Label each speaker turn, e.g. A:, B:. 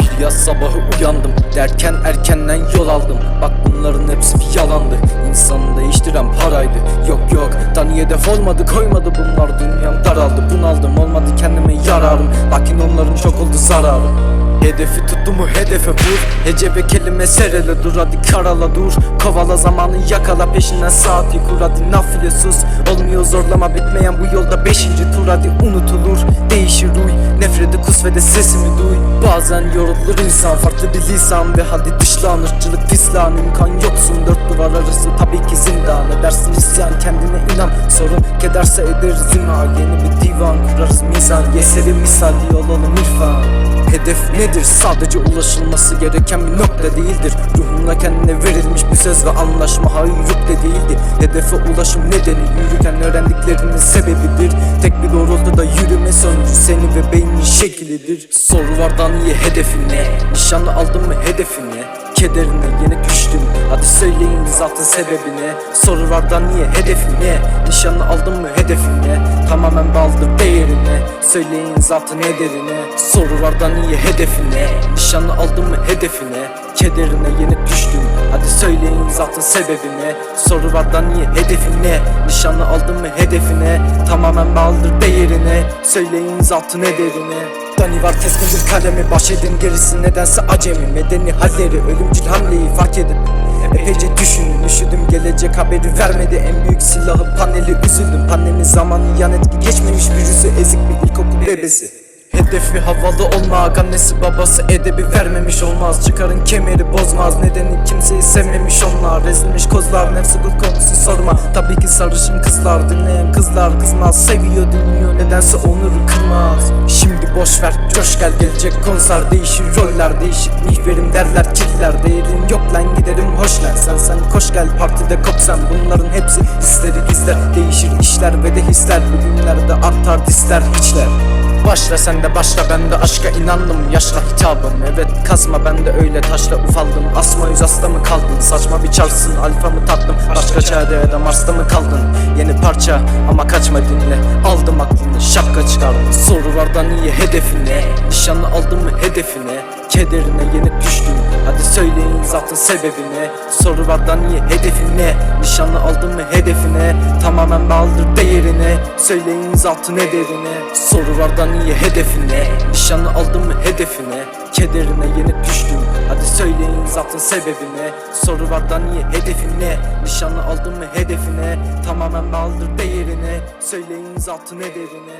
A: Bir yaz sabahı uyandım derken erkenden yol aldım. Bak bunların hepsi bir yalandı. İnsanı değiştiren paraydı. Yok yok. Da niye hedef olmadı koymadı. Bunlar Dünyam daraldı. Bunaldım olmadı. Kendime yararım. Lakin onların çok oldu zararı Hedefi tuttu mu hedefe vur. Hece ve kelime serele dur hadi karala dur. Kovala zamanı yakala peşinden saati kur. Hadi nafile sus. Olmuyor zorlama bitmeyen bu yolda beşinci tur. Hadi unutulur Değişir huy nefreti kus ve de sesimi duy. Bazen yorulur insan farklı bir lisan. Ve hadi dışlan ırkçılık pislan imkan yoksun Dört duvar arası. Tabii ki zindan Edersin isyan kendine inan. Sorun kederse ederiz imha Yeni bir divan kurarız mizan. Yeseri misal olalım irfan. Hedef nedir? Sadece ulaşılması gereken bir nokta değildir. Ruhumla kendine verilmiş bir söz ve anlaşma hayır yok de değildi Hedefe ulaşım nedeni yürürken öğrendiklerinin sebebidir. Tek bir doğrultuda yürüme sonucu seni ve beynin şeklidir. Sorulardan iyi hedefin ne? Nişanlı aldın mı hedefini? Kederine yeni düştüm Hadi söyleyin zaten sebebini Sorulardan niye hedefin ne? Nişanlı aldın mı hedefini? Tamamen baldır değerini Söyleyin zaten ederini Sorulardan niye hedefin ne? Nişanlı aldın mı hedefini? Kederine yeni düştüm Hadi söyleyin zaten sebebini Sorulardan niye hedefin ne? Nişanlı aldın mı hedefine? Tamamen baldır değerini Söyleyin zaten ederini Dani var keskindir kalemi Baş edin gerisi nedense acemi. Medeni halleri ölümcül hamleyi fark edin. Epeyce düşünün üşüdüm. Gelecek haberi vermedi. En büyük silahı paneli üzüldüm. Pandemi zamanı yan etki geçmemiş virüsü ezik bir ilkokul bebesi Hedefi havalı olmak annesi babası edebi vermemiş olmaz. Çıkarın kemeri bozmaz nedeni kimseyi sevmemiş onlar Ezilmiş kozlar nefsi kul konusu sorma. Tabii ki sarışın kızlar dinleyen kızlar kızmaz. Seviyor dinliyor nedense onuru kırmaz. Şimdi boş ver coş gel gelecek konser Değişir. Roller değişik mihverim derler kirler Değerin yok lan giderim hoş lan Sen sen koş gel. Partide kop sen Bunların hepsi hisleri gizler. Değişir işler ve de hisler Bugünlerde artar disler hiçler Başla sen de başla ben de aşka inandım. Yaşla hitabım evet kazma ben de öyle taşla ufaldım. Asma yüz hasta mı kaldın? Saçma bir çalsın alfa mı tattım Başka çare. da Mars'ta mı kaldın? Yeni parça ama kaçma dinle. Aldım aklını şapka çıkardım. Sorulardan iyi hedefin ne Nişanlı aldın mı hedefine? Kederine yenik düştüm Hadi söyleyin zaten sebebini Sorulardan iyi hedefin ne Nişanlı aldın mı hedefine Tamamen bağlıdır değerine. Söyleyin zaten ederine. Sorulardan iyi hedefin ne Nişanlı aldın mı hedefine? Kederine yenik düştüm Hadi söyleyin zaten sebebini Sorulardan iyi hedefin ne Nişanlı aldın mı hedefine? Tamamen bağlıdır değerine. Söyleyin zaten ederine